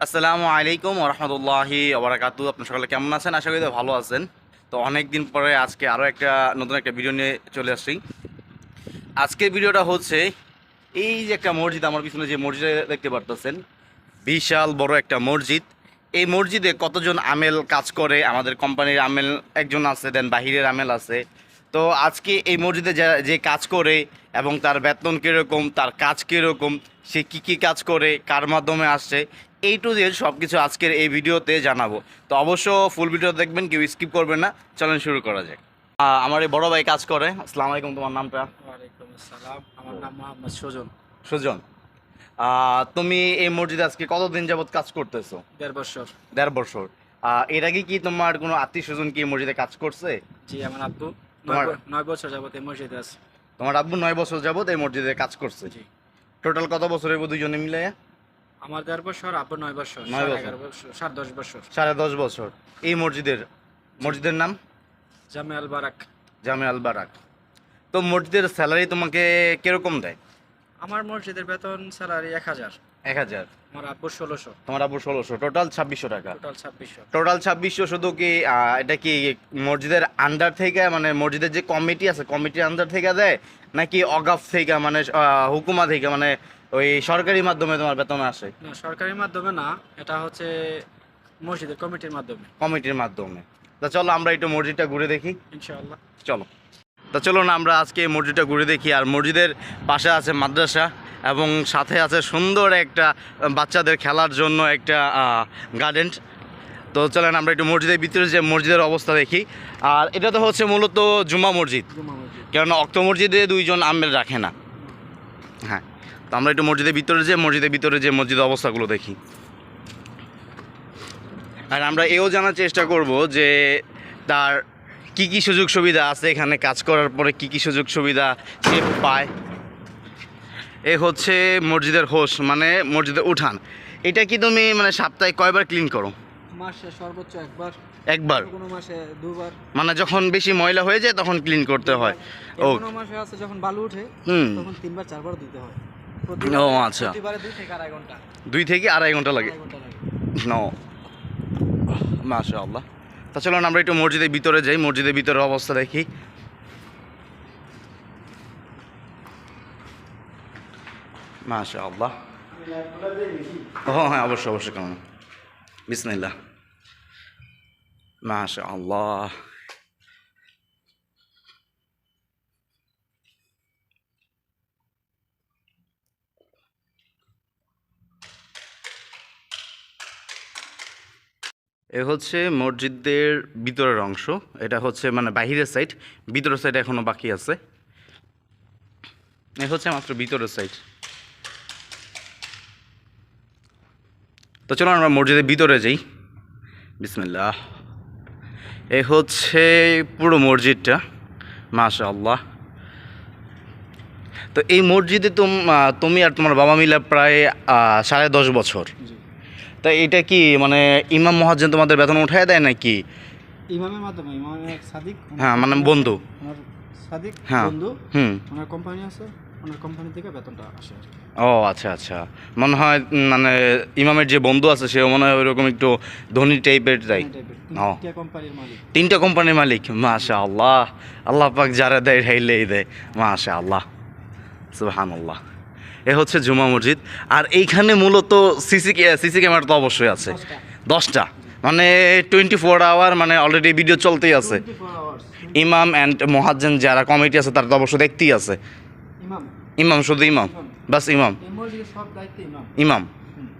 আসসালামু আলাইকুম ওরহমতুল্লাহি ওবরাকাতু। আপনার সকলে কেমন আছেন? আশা করি ভালো আছেন। তো অনেক দিন পরে আজকে আরও একটা নতুন একটা ভিডিও নিয়ে চলে আসছি। আজকের ভিডিওটা হচ্ছে এই যে একটা মসজিদ, আমার পিছনে যে মসজিদ দেখতে পারতেছেন, বিশাল বড় একটা মসজিদ। এই মসজিদে কতজন আমেল কাজ করে? আমাদের কোম্পানির আমেল একজন আছে, দেন বাহিরের আমেল আছে। তো আজকে এই মসজিদে যা- যে কাজ করে এবং তার বেতন কীরকম, তার কাজ কীরকম, সে কী কী কাজ করে, কার মাধ্যমে আসছে এই টু জেড সব কিছু আজকের এই ভিডিওতে জানাব। তো অবশ্য ফুল ভিডিও দেখবেন কেউ স্কিপ করবেন না। চলেন শুরু করা যাক। আমার এই বড় ভাই কাজ করে। আসসালামু আলাইকুম তোমার নামটা? ওয়ালাইকুম আসসালাম। আমার নাম মোহাম্মদ সুজন। সুজন। তুমি এই মসজিদে আজকে কতদিন যাবত কাজ করতেছো? দেড় বছর। দেড় বছর। এর আগে কি তোমার কোনো আত্মীয় স্বজন কি এই মসজিদে কাজ করছে? জি আমার আব্বু। তোমার- নয় বছর যাবত এই মসজিদে আছে। তোমার আব্বু নয় বছর যাবত এই মসজিদে কাজ করছে? জি। টোটাল কত বছর হইব দুজনে মিলে আমার দেড় বছর আব্বু নয় বছর নয় বছর। এগারো বছর সাড়ে দশ বছর। সাড়ে দশ বছর। এই মসজিদের মসজিদের নাম? জামে আল বারাক। জামে আল বারাক। তো মসজিদের স্যালারি তোমাকে কীরকম দেয়? আমার মসজিদের বেতন স্যালারি এক হাজার। এক হাজার। আমার আব্বু ষোলোশো। তোমার আব্বু ষোলোশো। টোটাল ছাব্বিশশো টাকা। টোটাল ছাব্বিশশো। টোটাল ছাব্বিশশো শুধু কি আহ, এটা কি মসজিদের আন্ডার থেকে মানে মসজিদের যে কমিটি আছে কমিটির আন্ডার থেকে দেয়? নাকি অগাফ থেকে মানে আহ, হুকুমা থেকে মানে ওই সরকারি মাধ্যমে তোমার বেতন আসে? না সরকারি মাধ্যমে না এটা হচ্ছে মসজিদের কমিটির মাধ্যমে। কমিটির মাধ্যমে। তা চলো আমরা একটু মসজিদটা ঘুরে দেখি। ইনশাআল্লাহ। চলো। তা চলো না আমরা আজকে এই মসজিদটা ঘুরে দেখি। আর মসজিদের পাশে আছে মাদ্রাসা এবং সাথে আছে সুন্দর একটা বাচ্চাদের খেলার জন্য একটা গার্ডেন তো চলেন আমরা একটু মসজিদের ভিতরে যে মসজিদের অবস্থা দেখি। আর এটা তো হচ্ছে মূলত জুমা মসজিদ। জুমা মসজিদ। কেননা অক্ত মসজিদে দুইজন আমের রাখে না। হ্যাঁ। তো আমরা একটু মসজিদের ভিতরে যে মসজিদের ভিতরে যে মসজিদের অবস্থাগুলো দেখি। আর আমরা এও জানার চেষ্টা করব যে তার কি কি সুযোগ সুবিধা আছে এখানে কাজ করার পরে কি কি সুযোগ সুবিধা সে পায়। এ হচ্ছে মসজিদের হোস মানে মসজিদের উঠান। এটা কি তুমি মানে সপ্তাহে কয়বার ক্লিন করো? মাসে সর্বোচ্চ একবার। একবার? কোনো মাসে দুবার। মানে যখন বেশি ময়লা হয়ে যায় তখন ক্লিন করতে হয়। ও কোনো মাসে আছে যখন বালু তখন তিনবার চারবার দিতে হয়। ও আচ্ছা। দুই থেকে আড়াই ঘণ্টা। লাগে। নো। মাশা আল্লাহ তা চলুন আমরা একটু মসজিদের ভিতরে যাই। মসজিদের ভিতরের অবস্থা দেখি। মাশা আল্লাহ ও হ্যাঁ অবশ্যই অবশ্যই কেমন বিসমিল্লাহ। মাশা আল্লাহ এ হচ্ছে মসজিদের ভিতরের অংশ। এটা হচ্ছে মানে বাহিরের সাইড ভিতরের সাইড এখনও বাকি আছে। এ হচ্ছে মাত্র ভিতরের সাইড তো চলো আমরা মসজিদের ভিতরে যাই। বিসমিল্লাহ। এ হচ্ছে পুরো মসজিদটা মাশা আল্লাহ তো এই মসজিদে তুম তুমি আর তোমার বাবা মিলে প্রায় সাড়ে দশ বছর। তা এটা কি মানে ইমাম মহাজন তোমাদের বেতন উঠায় দেয় নাকি? ইমামের মাধ্যমে ইমাম এক সাদিক হ্যাঁ মানে বন্ধু। আমার সাদিক হ্যাঁ। বন্ধু হুম। ওনার কোম্পানি আছে ওনার কোম্পানি থেকে বেতনটা আসে ও আচ্ছা আচ্ছা। মনে হয় মানে ইমামের যে বন্ধু আছে সেও মনে হয় ওইরকম একটু ধনী টাইপের ও। মালিক। তিনটা কোম্পানির মালিক মাশা আল্লাহ আল্লাহ পাক যারা দেয় ঢাইলেই দেয় মাশা আল্লাহ সুবহান আল্লাহ এ হচ্ছে জুমা মসজিদ। আর এইখানে মূলত সিসি সিসি ক্যামেরা তো অবশ্যই আছে। দশটা। মানে টোয়েন্টি ফোর আওয়ার মানে অলরেডি ভিডিও চলতেই আছে। ইমাম অ্যান্ড মহাজ্জেন যারা কমিটি আছে তারা তো অবশ্যই দেখতেই আছে। ইমাম। শুধু ইমাম। বাস ইমাম। ইমাম।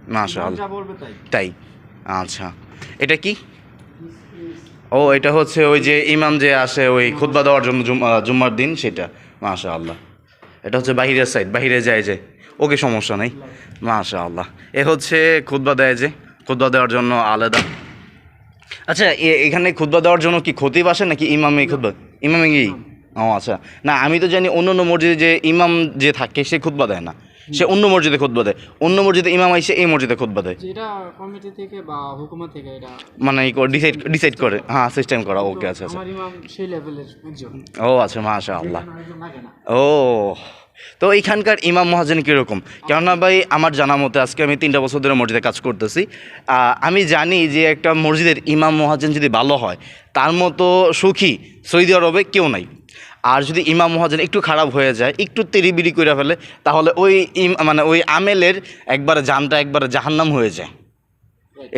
মাশা তাই। আচ্ছা। এটা কি? ও এটা হচ্ছে ওই যে ইমাম যে আসে ওই খুতবা দেওয়ার জন্য জুম- জুম্মার দিন সেটা। মাশা আল্লাহ এটা হচ্ছে বাহিরের সাইড বাহিরে যায় যে। ওকে সমস্যা নেই। মাশা আল্লাহ এ হচ্ছে খুতবা দেয় যে খুতবা দেওয়ার জন্য আলাদা। আচ্ছা এখানে খুতবা দেওয়ার জন্য কি খতিব আসে নাকি ইমামে খুতবা? ইমামে কি? ও আচ্ছা। না আমি তো জানি অন্য অন্য মসজিদে যে ইমাম যে থাকে সে খুতবা দেয় না। সে অন্য মসজিদে খুতবা দেয়। অন্য মসজিদে ইমাম আইসে এই মসজিদে খুতবা দেয়। যেটা কমিটি থেকে বা হুকুমা থেকে এটা মানে ডিসাইড ডিসাইড করে। হ্যাঁ সিস্টেম করা। ওকে আচ্ছা আচ্ছা। ইমাম সেই লেভেলের ও আচ্ছা মাশা আল্লাহ এখানে আরেকজন লাগে না। ও তো এখানকার ইমাম মহাজেন কীরকম? কেননা ভাই আমার জানা মতে আজকে আমি তিনটা বছর ধরে মসজিদে কাজ করতেছি। আমি জানি যে একটা মসজিদের ইমাম মহাজেন যদি ভালো হয় তার মতো সুখী সৌদি আরবে কেউ নাই। আর যদি ইমাম মহাজন একটু খারাপ হয়ে যায় একটু তেরিবিরি করে ফেলে তাহলে ওই ইম মানে ওই আমেলের একবারে জানটা একবারে জাহান্নাম হয়ে যায়।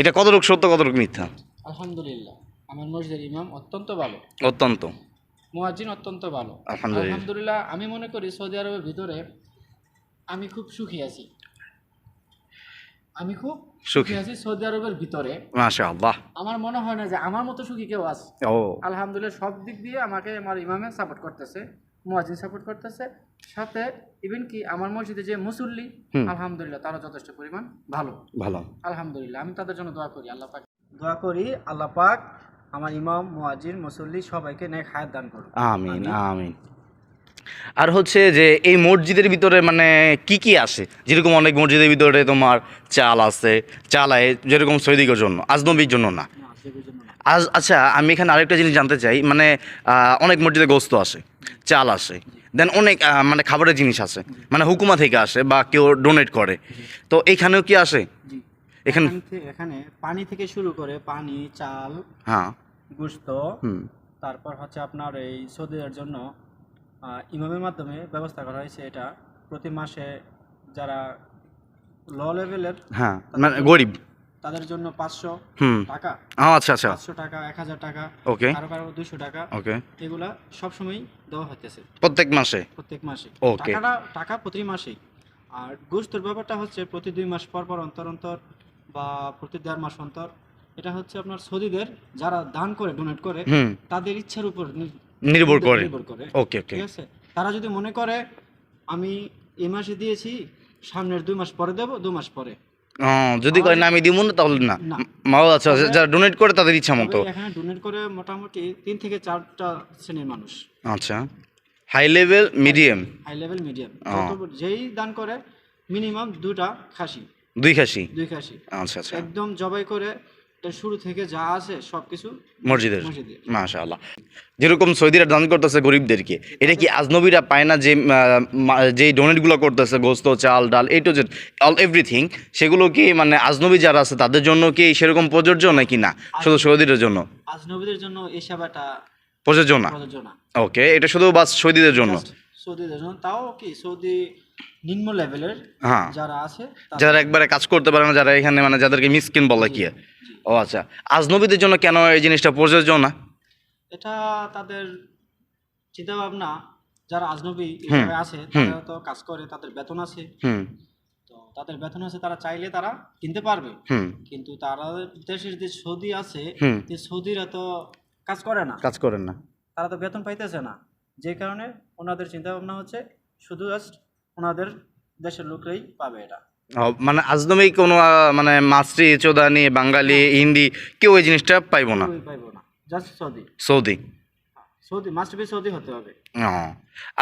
এটা কতটুকু সত্য কতটুকু মিথ্যা? আলহামদুলিল্লাহ আমার মসজিদের ইমাম অত্যন্ত ভালো। অত্যন্ত। মুয়াজ্জিন অত্যন্ত ভালো। আলহামদুলিল্লাহ। আমি মনে করি সৌদি আরবের ভিতরে আমি খুব সুখী আছি। আমি খুব সুখী। আছি সৌদি আরবের ভিতরে। মাশা আল্লাহ আমার মনে হয় না যে আমার মতো সুখী কেউ আছে। ও। আলহামদুলিল্লাহ সব দিক দিয়ে আমাকে আমার ইমামে সাপোর্ট করতেছে মুয়াজ্জিন সাপোর্ট করতেছে। সাথে ইভেন কি আমার মসজিদে যে মুসল্লি আলহামদুলিল্লাহ তারা যথেষ্ট পরিমাণ ভালো। ভালো। আলহামদুলিল্লাহ আমি তাদের জন্য দোয়া করি আল্লাহ পাক। দোয়া করি আল্লাহ পাক আমার ইমাম মুয়াজ্জিন মুসল্লি সবাইকে নেক হায়াত দান করুন আমিন আমিন। আর হচ্ছে যে এই মসজিদের ভিতরে মানে কি কি আসে যেরকম অনেক মসজিদের ভিতরে তোমার চাল আছে চাল আয় যেরকম সৈদিকের জন্য আজনবীর জন্য না। আজ আচ্ছা আমি এখানে আরেকটা জিনিস জানতে চাই মানে অনেক মসজিদে গোস্ত আসে চাল আসে দেন অনেক মানে খাবারের জিনিস আছে মানে হুকুমা থেকে আসে বা কেউ ডোনেট করে। তো এখানেও কি আসে? এখানে এখানে পানি থেকে শুরু করে পানি চাল হ্যাঁ। গুস্ত তারপর হচ্ছে আপনার এই সৌদিদের জন্য ইমামের মাধ্যমে ব্যবস্থা করা হয়েছে এটা। প্রতি মাসে যারা ল লেভেলের হ্যাঁ মানে গরিব। তাদের জন্য পাঁচশো টাকা। আচ্ছা আচ্ছা। পাঁচশো টাকা এক হাজার টাকা ওকে। কারও কারও দুশো টাকা। ওকে। এগুলা সবসময় দেওয়া হইতেছে। প্রত্যেক মাসে? প্রত্যেক মাসে। Okay. টাকাটা টাকা প্রতি মাসেই। আর গোস্তর ব্যাপারটা হচ্ছে প্রতি দুই মাস পর পর অন্তর অন্তর বা প্রতি দেড় মাস অন্তর এটা হচ্ছে আপনার সৌদিদের যারা দান করে ডোনেট করে তাদের ইচ্ছার উপর নির্ভর করে। নির্ভর করে। ওকে ওকে। ঠিক আছে? তারা যদি মনে করে আমি এই মাসে দিয়েছি সামনের দুই মাস পরে দেবো দু মাস পরে। যদি কয় না আমি দিব না তাহলে না। মাও আচ্ছা, যারা ডোনেট করে তাদের ইচ্ছা মতো। এখানে ডোনেট করে মোটামুটি তিন থেকে চারটা শ্রেণির মানুষ। আচ্ছা। High level medium high level medium যেই দান করে মিনিমাম দুটা খাসি। দুই খাসি? দুই খাসি। আচ্ছা আচ্ছা। একদম জবাই করে শুরু থেকে যা আছে সবকিছু মসজিদের। মসজিদে মাশা আল্লাহ যেরকম সৌদিরা দান করতেছে গরিবদেরকে এটা কি আজনবীরা পায় না যে যে ডোনেটগুলো করতেছে গোস্ত চাল ডাল এই টু জেড অল এভরিথিং সেগুলো কি মানে আজনবী যারা আছে তাদের জন্য কি সেরকম প্রযোজ্য নাকি না? শুধু সৌদিদের জন্য? আজনবীদের জন্য এই সেবাটা প্রযোজ্য না? ওকে এটা শুধু বাস সৌদিদের জন্য? সৌদিদের জন্য। তাও কি সৌদি নিম্ন লেভেলের হ্যাঁ। যারা আছে যারা একবারে কাজ করতে পারে না যারা এখানে মানে যাদেরকে মিসকিন বলে কি? ও আচ্ছা। আজনবীদের জন্য কেন এই জিনিসটা প্রযোজ্য না? এটা তাদের চিন্তা ভাবনা যারা আজনবী হিসেবে আছে তারা তো কাজ করে তাদের বেতন আছে। তো তাদের বেতন আছে তারা চাইলে তারা কিনতে পারবে। কিন্তু তারা দেশের যে সৌদি আছে যে সৌদিরা তো কাজ করে না। কাজ করেন না। তারা তো বেতন পাইতেছে না। যে কারণে ওনাদের চিন্তা ভাবনা হচ্ছে শুধু জাস্ট ওনাদের দেশের লোকরাই পাবে এটা। মানে আজনবী কোনো মানে মাসরি চোদানি বাঙালি হিন্দি কেউ এই জিনিসটা পাইবো না? পাইবো না। Just Saudi. Saudi. Saudi must be Saudi হতে হবে।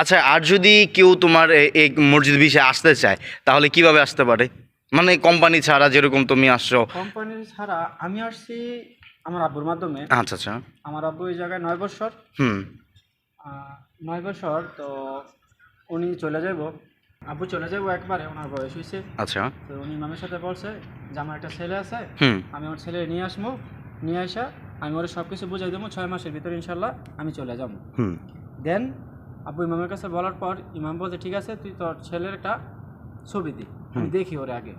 আচ্ছা আর যদি কেউ তোমার এই মসজিদ বিষয়ে আসতে চায় তাহলে কীভাবে আসতে পারে? মানে কোম্পানি ছাড়া যেরকম তুমি আসছো। কোম্পানির ছাড়া আমি আসছি আমার আব্বুর মাধ্যমে। আচ্ছা আচ্ছা। আমার আব্বু এই জায়গায় নয় বছর। হুম। নয় বছর তো উনি চলে যাব আব্বু চলে যাব একবারে ওনার বয়স হয়েছে। আচ্ছা। তো উনি মামের সাথে বলছে যে আমার একটা ছেলে আছে হুম। আমি আমার ছেলে নিয়ে আসব নিয়ে আসা আমি ওরা সব কিছু বুঝাই দেবো ছয় মাসের ভিতরে ইনশাল্লাহ আমি চলে যাব। হুম। দেন আব্বু ইমামের কাছে বলার পর ইমাম বলছে ঠিক আছে তুই তোর ছেলের একটা ছবি দি আমি দেখি ওর আগে।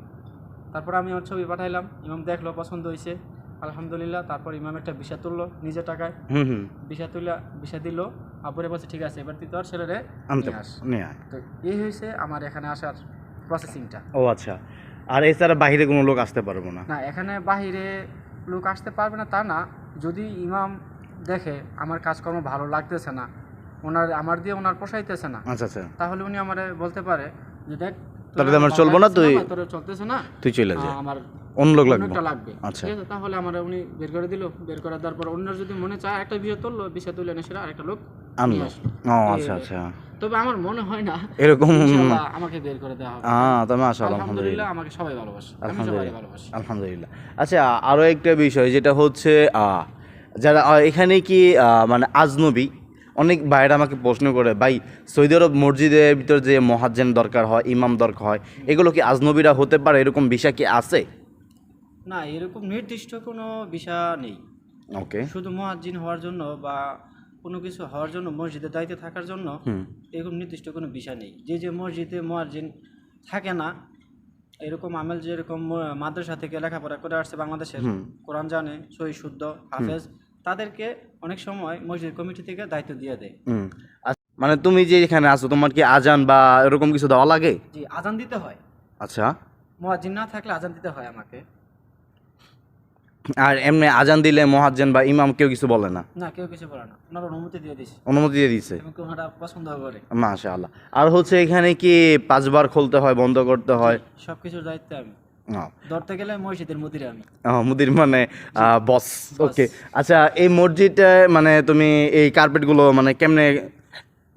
তারপর আমি ওর ছবি পাঠাইলাম ইমাম দেখল পছন্দ হয়েছে। আলহামদুলিল্লাহ তারপর ইমাম একটা বিষা তুললো নিজের টাকায়। হুম হুম। বিষা তুলে বিষা দিল আব্বুরে বলছে ঠিক আছে এবার তুই তোর ছেলেরে আনতে আস। তো এই হয়েছে আমার এখানে আসার প্রসেসিংটা ও আচ্ছা। আর এছাড়া বাইরে কোনো লোক আসতে পারব না? না এখানে বাহিরে লোক আসতে পারবে না তা না। যদি ইমাম দেখে আমার কাজকর্ম ভালো লাগতেছে না ওনার আমার দিয়ে ওনার পোষাইতেছে না আচ্ছা আচ্ছা। তাহলে উনি আমারে বলতে পারে যে দেখ তাহলে আমার চলবো না, তুই- তোর চলতেছে না। তুই চলে যা। আমার অন্য লোক লাগবে। লাগবে। আচ্ছা। ঠিক আছে তাহলে আমার উনি বের করে দিল। বের করে দেওয়ার পর অন্য যদি মনে চায় একটা বিয়ে তুললো বিষয় তুলে এনে সেটা আরেকটা লোক আনলো। ও আচ্ছা আচ্ছা। তবে আমার মনে হয় না। এরকম আমাকে বের করে দেওয়া হবে। হ্যাঁ তবে আসো আলহামদুলিল্লাহ আমাকে সবাই ভালোবাসে। আলহামদুলিল্লাহ আলহামদুলিল্লাহ। আচ্ছা আরও একটা বিষয় যেটা হচ্ছে যারা এখানে কি মানে আজনবী অনেক ভাইরা আমাকে প্রশ্ন করে ভাই সৌদি আরব মসজিদের ভিতর যে মহাজেন দরকার হয় ইমাম দরকার হয় এগুলো কি আজনবীরা হতে পারে? এরকম বিষয় কি আছে? না এরকম নির্দিষ্ট কোনো বিষয় নেই। ওকে। শুধু মহাজিন হওয়ার জন্য বা কোনো কিছু হওয়ার জন্য মসজিদের দায়িত্বে থাকার জন্য এরকম নির্দিষ্ট কোনো বিষয় নেই। যে যে মসজিদে মহাজিন থাকে না এরকম আমেল যেরকম মাদ্রাসা থেকে লেখাপড়া করে আসছে বাংলাদেশের। কোরআন জানে সহি শুদ্ধ হাফেজ তাদেরকে অনেক সময় মসজিদ কমিটি থেকে দায়িত্ব দিয়ে দেয়। আচ্ছা, মানে তুমি যে এখানে আছো তোমার কি আজান বা এরকম কিছু দেওয়া লাগে? জি আজান দিতে হয়। আচ্ছা। মহাজিন না থাকলে আজান দিতে হয় আমাকে। আর এমনি আজান দিলে মহাজ্জেন বা ইমাম কেউ কিছু বলে না? না কেউ কিছু বলে না। ওনার অনুমতি দিয়ে দিছে অনুমতি দিয়ে দিছে ওনারা পছন্দ করে। মাশা আল্লাহ আর হচ্ছে এখানে কি পাঁচবার খুলতে হয় বন্ধ করতে হয়? সব কিছুর দায়িত্বে আমি। ধরতে গেলে মসজিদের মুদিরে আমি। মুদির মানে বস ওকে আচ্ছা এই মসজিদে মানে তুমি এই কার্পেটগুলো মানে কেমনে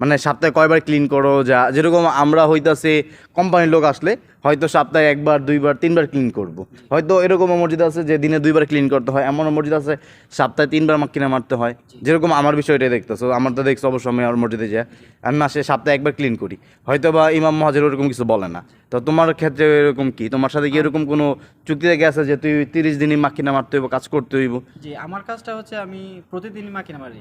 মানে সপ্তাহে কয়বার ক্লিন করো যা যেরকম আমরা হইতাছে কোম্পানির লোক আসলে হয়তো সপ্তাহে একবার দুইবার তিনবার ক্লিন করব। হয়তো এরকম মসজিদ আছে যে দিনে দুইবার ক্লিন করতে হয় এমন মসজিদ আছে সপ্তাহে তিনবার কিনে মারতে হয়। যেরকম আমার বিষয়টাই দেখতেছো আমার তো দেখছ অবশ্য আমি আমার মসজিদে যাই আমি মাসে সপ্তাহে একবার ক্লিন করি। হয়তো বা ইমাম মহাজের ওরকম কিছু বলে না। তো তোমার ক্ষেত্রে এরকম কি? তোমার সাথে কি এরকম কোনো চুক্তি চুক্তিতে গেছে যে তুই তিরিশ দিনই মাকিনা মারতে হইব কাজ করতে হইব? জি আমার কাজটা হচ্ছে আমি প্রতিদিন মাকিনা মারি।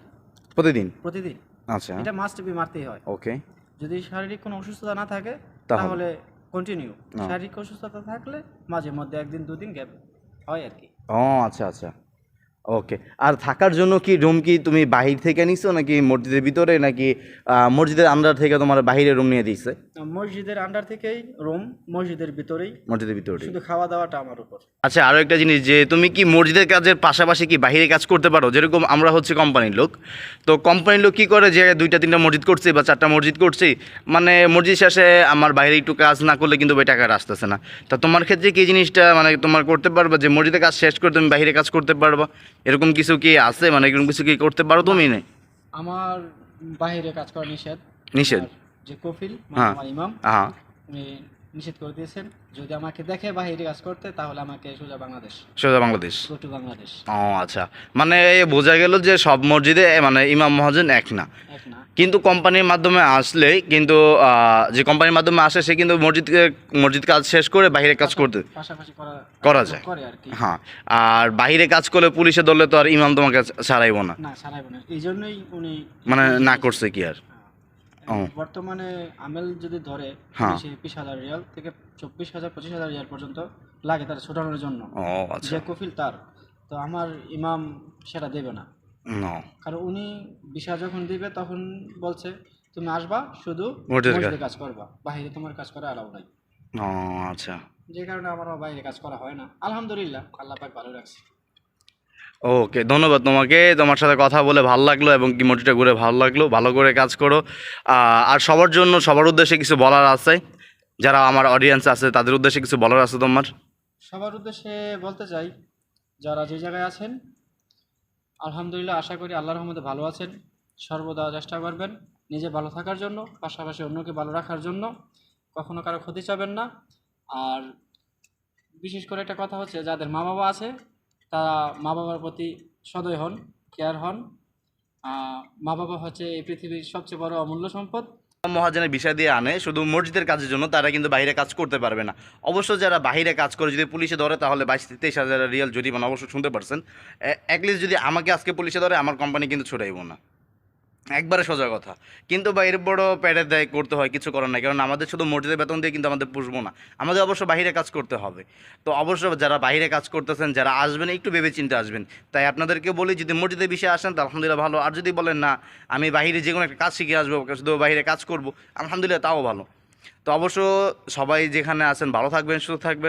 প্রতিদিন? প্রতিদিন। আচ্ছা। এটা মাস্ট বি মারতেই হয়। ওকে যদি শারীরিক কোনো অসুস্থতা না থাকে তাহলে? কন্টিনিউ শারীরিক অসুস্থতা থাকলে মাঝে মধ্যে একদিন দুদিন গ্যাপ হয় আর কি। ও আচ্ছা আচ্ছা। ওকে আর থাকার জন্য কি রুম কি তুমি বাহির থেকে নিছো নাকি মসজিদের ভিতরে? নাকি মসজিদের আন্ডার থেকে তোমার বাহিরে রুম নিয়ে দিয়েছে? মসজিদের আন্ডার থেকেই রুম মসজিদের ভিতরেই। মসজিদের ভিতরে শুধু খাওয়া দাওয়াটা আমার উপর। আচ্ছা আরও একটা জিনিস যে তুমি কি মসজিদের কাজের পাশাপাশি কি বাইরে কাজ করতে পারো? যেরকম আমরা হচ্ছে কোম্পানির লোক। তো কোম্পানির লোক কী করে যে দুইটা তিনটা মসজিদ করছি বা চারটা মসজিদ করছি মানে মসজিদ শেষে আমার বাইরে একটু কাজ না করলে কিন্তু ওই টাকাটা আসতেছে না। তা তোমার ক্ষেত্রে কি জিনিসটা মানে তোমার করতে পারবা যে মসজিদের কাজ শেষ করে তুমি বাইরে কাজ করতে পারবা? এরকম কিছু কি আছে? মানে এরকম কিছু কি করতে পারো তুমি? না আমার বাইরে কাজ করা নিষেধ। নিষেধ? যে কফিল মানে হ্যাঁ। ইমাম হ্যাঁ। নিষেধ করে দিয়েছেন। যদি আমাকে দেখে বাইরে কাজ করতে তাহলে আমাকে সোজা বাংলাদেশ। সোজা বাংলাদেশ? Go to Bangladesh. ও আচ্ছা। মানে বোঝা গেল যে সব মসজিদে মানে ইমাম মহাজন এক না। এক না। কিন্তু কোম্পানির মাধ্যমে আসলে কিন্তু যে কোম্পানির মাধ্যমে আসে সে কিন্তু মসজিদ মসজিদ কাজ শেষ করে বাইরে কাজ করতে পাশাপাশি করা যায়। হ্যাঁ। আর বাইরে কাজ করলে পুলিশে ধরলে তো আর ইমাম তোমাকে ছাড়াইব না। না সারাইব না। এই জন্যই উনি মানে না করছে কি আর। বর্তমানে আমেল যদি ধরে হ্যাঁ। হাজার রিয়াল থেকে চব্বিশ হাজার পঁচিশ হাজার রিয়াল পর্যন্ত লাগে তার ছোটানোর জন্য। আচ্ছা। যে কফিল তার। তো আমার ইমাম সেটা দেবে না। কারণ উনি বিষয় যখন দিবে তখন বলছে তুমি আসবা শুধু কাজ। মসজিদে কাজ করবা। বাইরে তোমার কাজ করা অ্যালাউ নাই। আচ্ছা। যে কারণে আমারও বাইরে কাজ করা হয় না। আলহামদুলিল্লাহ আল্লাহ পাক ভালো রাখছে। ওকে, ধন্যবাদ তোমাকে। তোমার সাথে কথা বলে ভালো লাগল এবং কি মসজিদটা ঘুরে ভালো লাগল। ভালো করে কাজ করো। আর সবার জন্য, সবার উদ্দেশ্যে কিছু বলার আছে? যারা আমার অডিয়েন্স আছে, তাদের উদ্দেশ্যে কিছু বলার আছে তোমার? সবার উদ্দেশ্যে বলতে চাই, যারা যে জায়গায় আছেন, আলহামদুলিল্লাহ আশা করি আল্লাহর রহমতে ভালো আছেন। সর্বদা চেষ্টা করবেন নিজে ভালো থাকার জন্য, পাশাপাশি অন্যকে ভালো রাখার জন্য। কখনো কারও ক্ষতি চাবেন না। আর বিশেষ করে একটা কথা হচ্ছে, যাদের মা বাবা আছে তারা মা বাবার প্রতি সদয় হন কেয়ার হন। মা বাবা হচ্ছে এই পৃথিবীর সবচেয়ে বড় অমূল্য সম্পদ। মহাজনের বিষয় দিয়ে আনে, শুধু মসজিদের কাজের জন্য তারা কিন্তু বাইরে কাজ করতে পারবে না। অবশ্য যারা বাইরে কাজ করে যদি পুলিশে ধরে, তাহলে বাইশ তেইশ হাজার রিয়াল জরিমানা অবশ্য শুনতে পারছেন। অ্যাটলিস্ট যদি আমাকে আজকে পুলিশে ধরে, আমার কোম্পানি কিন্তু ছড়াইব না। একবারে সোজা কথা। কিন্তু বাইরে বড় প্যাডের দায়, করতে হয়, কিছু করার নাই। কারণ আমাদের শুধু মসজিদের বেতন দিয়ে কিন্তু আমাদের পুষবো না। আমাদের অবশ্য বাইরে কাজ করতে হবে। তো অবশ্য যারা বাইরে কাজ করতেছেন, যারা আসবেন, একটু ভেবে চিন্তে আসবেন। তাই আপনাদেরকে বলি, যদি মসজিদের বিষয়ে আসেন তো আলহামদুলিল্লাহ ভালো। আর যদি বলেন, না, আমি বাইরে যে কোনো একটা কাজ শিখে আসব, শুধু বাইরে কাজ করব, আলহামদুলিল্লাহ তাও ভালো। তো অবশ্য সবাই যেখানে আছেন, ভালো থাকবেন, সুস্থ থাকবেন।